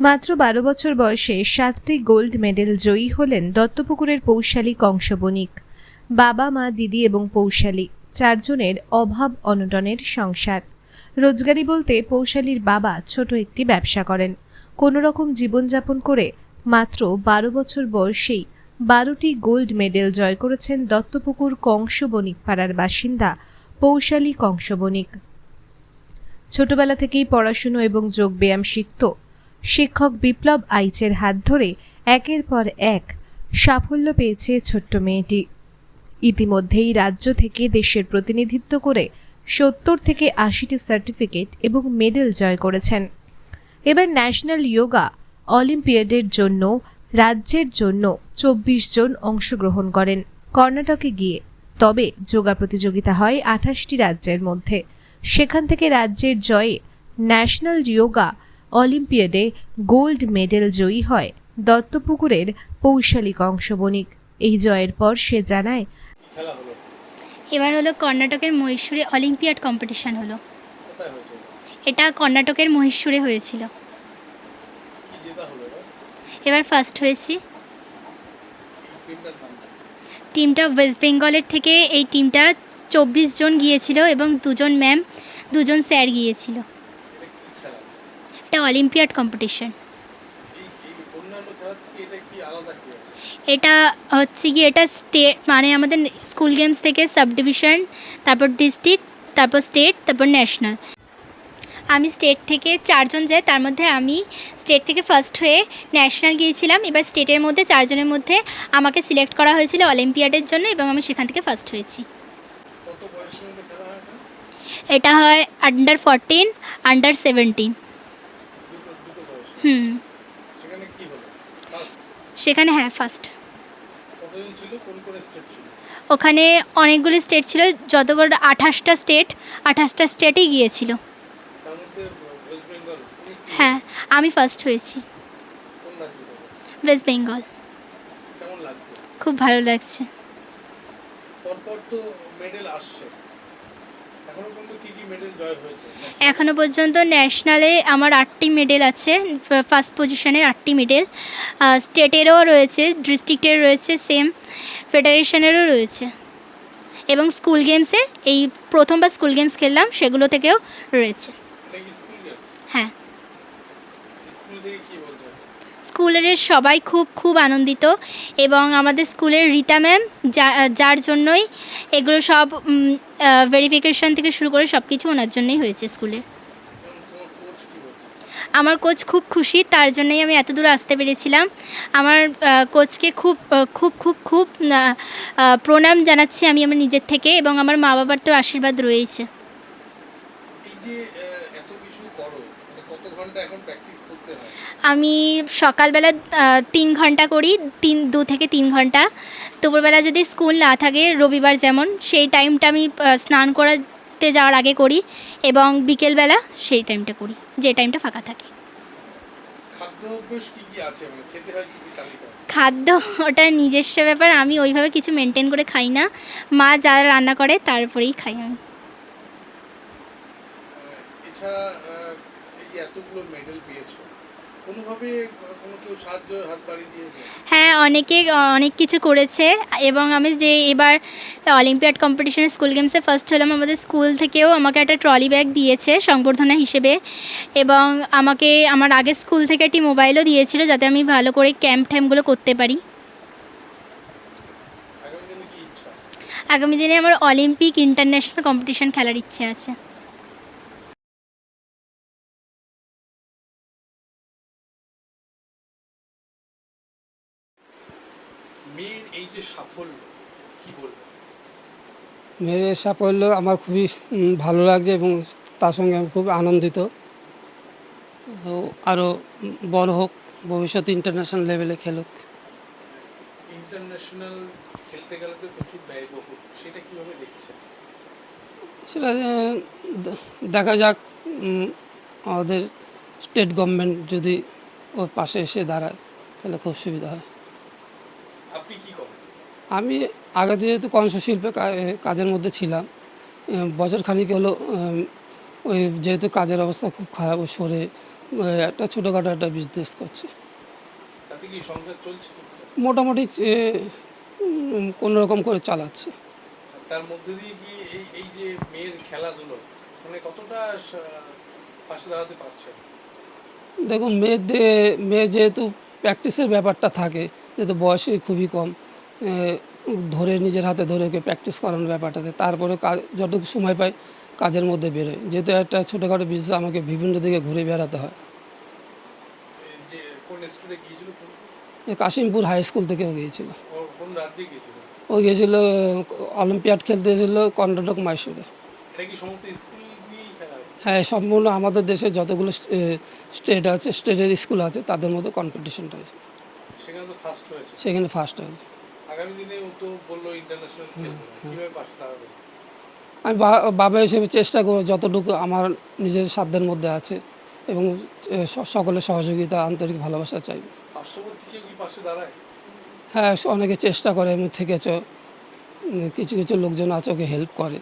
মাত্র বারো বছর বয়সে সাতটি গোল্ড মেডেল জয়ী হলেন দত্তপুকুরের পৌশালী কংস বণিক বাবা, মা, দিদি এবং পৌশালী চারজনের অভাব অনটনের সংসার। রোজগারি বলতে পৌশালীর বাবা ছোট একটি ব্যবসা করেন। কোনো রকম জীবনযাপন করে মাত্র বারো বছর বয়সেই বারোটি গোল্ড মেডেল জয় করেছেন দত্তপুকুর কংস বণিক পাড়ার বাসিন্দা পৌশালী কংস বণিক ছোটবেলা থেকেই পড়াশুনো এবং যোগব্যায়াম শিখত শিক্ষক বিপ্লব আইচের হাত ধরে একের পর এক সাফল্য পেয়েছে ছোট্ট মেয়েটি। ইতিমধ্যেই রাজ্য থেকে দেশের প্রতিনিধিত্ব করে সত্তর থেকে আশিটি সার্টিফিকেট এবং মেডেল জয় করেছেন। এবার ন্যাশনাল যোগা অলিম্পিয়াডের জন্য, রাজ্যের জন্য চব্বিশ জন অংশগ্রহণ করেন কর্ণাটকে গিয়ে। তবে যোগা প্রতিযোগিতা হয় আঠাশটি রাজ্যের মধ্যে। সেখান থেকে রাজ্যের জয়ে ন্যাশনাল যোগা অলিম্পিয়াডে গোল্ড মেডেল জয়ী হয়। দত্তপুকুরের পৌশালী কংসবণিক এই জয়ের পর সে জানায় এবার হলো কর্ণাটকের মহীশূরে অলিম্পিয়াড কম্পিটিশন হলো। এটা কর্ণাটকের মহীশূরে হয়েছিল। এবার ফার্স্ট হয়েছি? টিমটা ওয়েস্ট বেঙ্গলের থেকে এই টিমটা চব্বিশ জন গিয়েছিল এবং দুজন ম্যাম দুজন স্যার গিয়েছিল। এটা অলিম্পিয়াড কম্পিটিশন। এটা হচ্ছে কি এটা স্টেট মানে আমাদের স্কুল গেমস থেকে সাব ডিভিশন তারপর ডিস্ট্রিক্ট তারপর স্টেট তারপর ন্যাশনাল। আমি স্টেট থেকে চারজন যাই তার মধ্যে আমি স্টেট থেকে ফার্স্ট হয়ে ন্যাশনাল গিয়েছিলাম। এবার স্টেটের মধ্যে চারজনের মধ্যে আমাকে সিলেক্ট করা হয়েছিল অলিম্পিয়াডের জন্য এবং আমি সেখান থেকে ফার্স্ট হয়েছি। হয় এটা? হয় আন্ডার ফোরটিন আন্ডার সেভেন্টিন হুম। সেখানে কি হলো? সেখানে হ্যাঁ ফার্স্ট ওখানে অনেকগুলো স্টেট ছিল যতগুলো আঠাশটা স্টেট আঠাশটা স্টেটেই গিয়েছিল। হ্যাঁ আমি ফার্স্ট হয়েছি। ওয়েস্ট বেঙ্গল খুব ভালো লাগছে। পরপর তো মেডেল আসছে এখনও পর্যন্ত কি কি মেডেল জয় হয়েছে এখনও পর্যন্ত ন্যাশনালে আমার আটটি মেডেল আছে ফার্স্ট পজিশনের আটটি মেডেল স্টেটেরও রয়েছে ডিস্ট্রিক্টের রয়েছে সেম ফেডারেশনেরও রয়েছে। এবং স্কুল গেমসের এই প্রথমবার স্কুল গেমস খেললাম সেগুলো থেকেও রয়েছে। হ্যাঁ। স্কুলের সবাই খুব খুব আনন্দিত এবং আমাদের স্কুলের রীতা ম্যাম যার জন্যই এগুলো সব ভেরিফিকেশন থেকে শুরু করে সব কিছু ওনার জন্যই হয়েছে স্কুলে। আমার কোচ খুব খুশি, তার জন্যই আমি এত দূর আসতে পেরেছিলাম। আমার কোচকে খুব খুব খুব খুব প্রণাম জানাচ্ছি আমি আমার নিজের থেকে এবং আমার মা বাবার তো আশীর্বাদ রয়েছে এই যে আহ, এত কিছু করো মানে কত ঘণ্টা এখন প্র্যাকটিস করতে হয় আমি সকালবেলা তিন ঘণ্টা করি তিন দু থেকে তিন ঘণ্টা। দুপুরবেলা যদি স্কুল না থাকে রবিবার যেমন সেই টাইমটা আমি স্নান করাতে যাওয়ার আগে করি এবং বিকেলবেলা সেই টাইমটা করি যে টাইমটা ফাঁকা থাকে। খাদ্য মানে খেতে হয় কি কি তালিকা খাদ্য ওটা নিজস্ব ব্যাপার আমি ওইভাবে কিছু মেনটেন করে খাই না। মা যা রান্না করে তারপরেই খাই আমি। এছাড়া এই এতগুলো মেডেল পেয়েছ কোনোভাবে কোনো কেউ সাহায্য হাত বাড়িয়ে দিয়েছে হ্যাঁ অনেকে অনেক কিছু করেছে এবং আমি যে এবার অলিম্পিয়াড কম্পিটিশনে স্কুল গেমসে ফার্স্ট হলাম আমাদের স্কুল থেকেও আমাকে একটা ট্রলি ব্যাগ দিয়েছে সংবর্ধনা হিসেবে এবং আমাকে আমার আগের স্কুল থেকে একটি মোবাইলও দিয়েছিল যাতে আমি ভালো করে ক্যাম্প ট্যাম্পগুলো করতে পারি। দিনে আগামী দিনে আমার অলিম্পিক ইন্টারন্যাশনাল কম্পিটিশন খেলার ইচ্ছে আছে। মেয়ের এই যে সাফল্য কি বলব? মেয়ের সাফল্য আমার খুবই ভালো লাগছে এবং তার সঙ্গে আমি খুব আনন্দিত। আরও বড় হোক ভবিষ্যতে ইন্টারন্যাশনাল লেভেলে খেলুক। ইন্টারন্যাশনাল খেলতে গেলে তো প্রচুর ব্যয়বহুল সেটা কীভাবে দেখছেন? সেটা দেখা যাক আমাদের স্টেট গভর্নমেন্ট যদি ওর পাশে এসে দাঁড়ায় তাহলে খুব সুবিধা হয়। আপনি কি করেন? আমি আগে যেহেতু কংস শিল্পে কাজের মধ্যে ছিলাম বছর খানিক হলো ওই যেহেতু কাজের অবস্থা খুব খারাপ সরে একটা ছোটোখাটো একটা বিজনেস করছি। মোটামুটি কোনো রকম করে চালাচ্ছে। তার মধ্যে দিয়ে কি এই এই যে মেয়ের খেলাধুলো মানে কতটা পাশে দাঁড়াতে পারছে? দেখুন মেয়েদের মেয়ে যেহেতু প্র্যাকটিসের ব্যাপারটা থাকে যেহেতু বয়সে খুবই কম। ধরে নিজের হাতে ধরে ওকে প্র্যাকটিস করানোর ব্যাপারটাতে। তারপরে কাজ, যতটুকু সময় পাই, কাজের মধ্যে বেরোয়। যেহেতু একটা ছোটোখাটো বিজনেস আমাকে বিভিন্ন দিকে ঘুরে বেড়াতে হয়। কাশিমপুর হাই স্কুল থেকেও গিয়েছিল। ও- গিয়েছিল, অলিম্পিয়াড খেলতে গেছিল কর্ণাটক মাইসুরে হয়? সম্পূর্ণ আমাদের দেশে যতগুলো স্টেট আছে স্টেটের স্কুল আছে, তাদের মধ্যে কম্পিটিশনটা হয়েছে সেখানে ফার্স্ট হয়েছে। আগামী দিনে ও তো বলল ইন্টারন্যাশনাল কীভাবে পাশে দাঁড়াবে আমি বাবা হিসেবে চেষ্টা করব যতটুকু আমার নিজের সাধ্যের মধ্যে আছে এবং সকলের সহযোগিতা আন্তরিক ভালোবাসা দাঁড়ায়? হ্যাঁ অনেকে চেষ্টা করে এবং থেকেছ। কিছু কিছু লোকজন আছে ওকে হেল্প করে।